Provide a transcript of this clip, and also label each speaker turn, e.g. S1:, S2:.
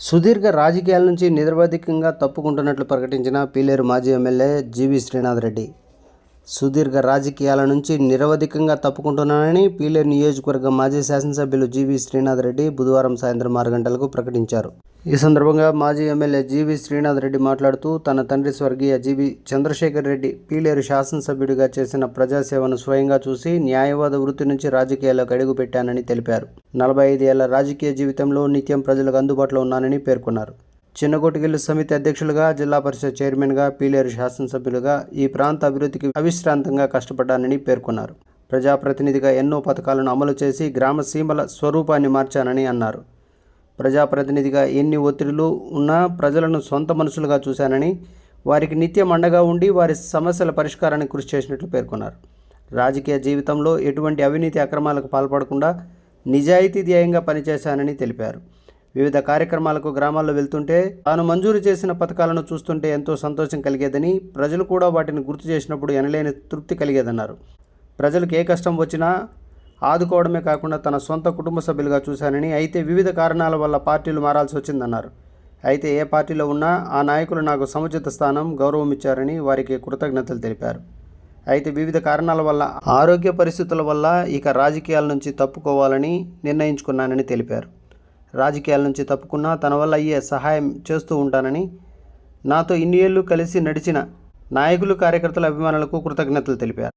S1: సుదీర్ఘ రాజకీయాల నుంచి నిరవధికంగా తప్పుకుంటున్నట్లు ప్రకటించిన పీలేరు మాజీ ఎమ్మెల్యే జీవి శ్రీనాథ్ రెడ్డి. సుదీర్ఘ రాజకీయాల నుంచి నిరవధికంగా తప్పుకుంటున్నానని పీలేరు నియోజకవర్గ మాజీ శాసనసభ్యులు జీవి శ్రీనాథ్ రెడ్డి బుధవారం సాయంత్రం ఆరు గంటలకు ప్రకటించారు. ఈ సందర్భంగా మాజీ ఎమ్మెల్యే జీవి శ్రీనాథ్ రెడ్డి మాట్లాడుతూ తన తండ్రి స్వర్గీయ జీవి చంద్రశేఖర్ రెడ్డి పీలేరు శాసనసభ్యుడిగా చేసిన ప్రజాసేవను స్వయంగా చూసి న్యాయవాద వృత్తి నుంచి రాజకీయాల్లోకి అడుగుపెట్టానని తెలిపారు. నలభై ఐదు ఏళ్ళ రాజకీయ జీవితంలో నిత్యం ప్రజలకు అందుబాటులో ఉన్నానని పేర్కొన్నారు. చిన్నగొట్టుగిల్లు సమితి అధ్యక్షులుగా జిల్లా పరిషత్ చైర్మన్గా పీలేరు శాసనసభ్యులుగా ఈ ప్రాంత అభివృద్ధికి అవిశ్రాంతంగా కష్టపడ్డానని పేర్కొన్నారు. ప్రజాప్రతినిధిగా ఎన్నో పథకాలను అమలు చేసి గ్రామ సీమల స్వరూపాన్ని మార్చానని అన్నారు. ప్రజాప్రతినిధిగా ఎన్ని ఒత్తిడులు ఉన్నా ప్రజలను సొంత మనుషులుగా చూశానని వారికి నిత్యం అండగా ఉండి వారి సమస్యల పరిష్కారానికి కృషి చేసినట్లు పేర్కొన్నారు. రాజకీయ జీవితంలో ఎటువంటి అవినీతి అక్రమాలకు పాల్పడకుండా నిజాయితీ ధ్యేయంగా పనిచేశానని తెలిపారు. వివిధ కార్యక్రమాలకు గ్రామాల్లో వెళ్తుంటే తాను మంజూరు చేసిన పథకాలను చూస్తుంటే ఎంతో సంతోషం కలిగేదని ప్రజలు కూడా వాటిని గుర్తు చేసినప్పుడు ఎనలేని తృప్తి కలిగేదన్నారు. ప్రజలకు ఏ కష్టం వచ్చినా ఆదుకోవడమే కాకుండా తన సొంత కుటుంబ సభ్యులుగా చూశానని అయితే వివిధ కారణాల వల్ల పార్టీలు మారాల్సి వచ్చిందన్నారు. అయితే ఏ పార్టీలో ఉన్నా ఆ నాయకులు నాకు సముచిత స్థానం గౌరవం ఇచ్చారని వారికి కృతజ్ఞతలు తెలిపారు. అయితే వివిధ కారణాల వల్ల ఆరోగ్య పరిస్థితుల వల్ల ఇక రాజకీయాల నుంచి తప్పుకోవాలని నిర్ణయించుకున్నానని తెలిపారు. రాజకీయాల నుంచి తప్పుకున్నా తన వల్ల అయ్యే సహాయం చేస్తూ ఉంటానని నాతో ఇన్ని ఏళ్ళు కలిసి నడిచిన నాయకులు కార్యకర్తల అభిమానులకు కృతజ్ఞతలు తెలిపారు.